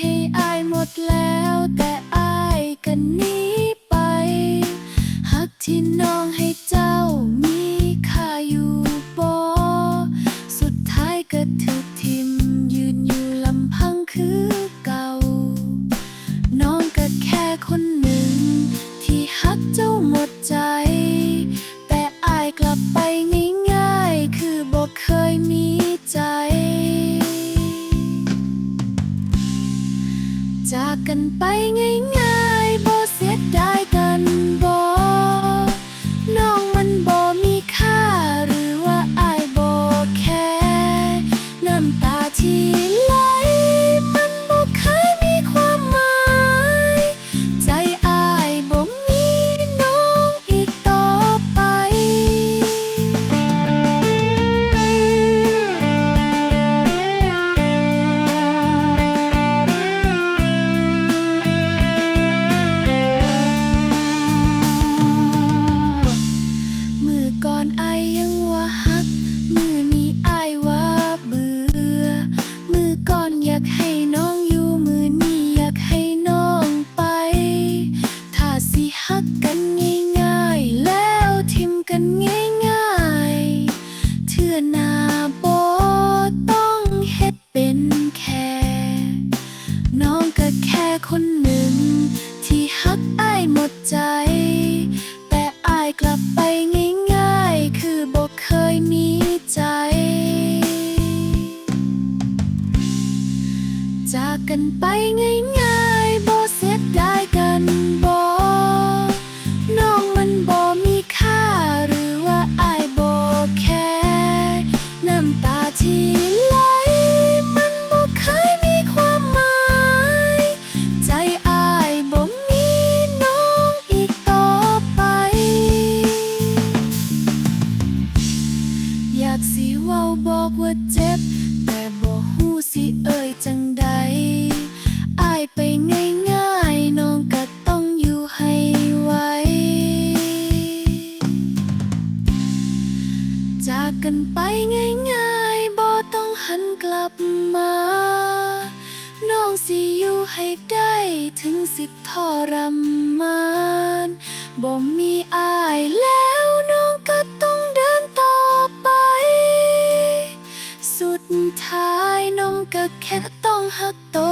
ให้อายหมดแล้วแต่อายกันนี้ไปหักที่น้องใกันไปง่ายๆบ่เสียดาย กันไปง่าย จากกันไปง่ายๆบ่ต้องหันกลับมา น้องสิอยู่ให้ได้ถึงสิบทรมานบ่มีอายแล้วน้องก็ต้องเดินต่อไป สุดท้ายน้องก็แค่ต้องหักตัว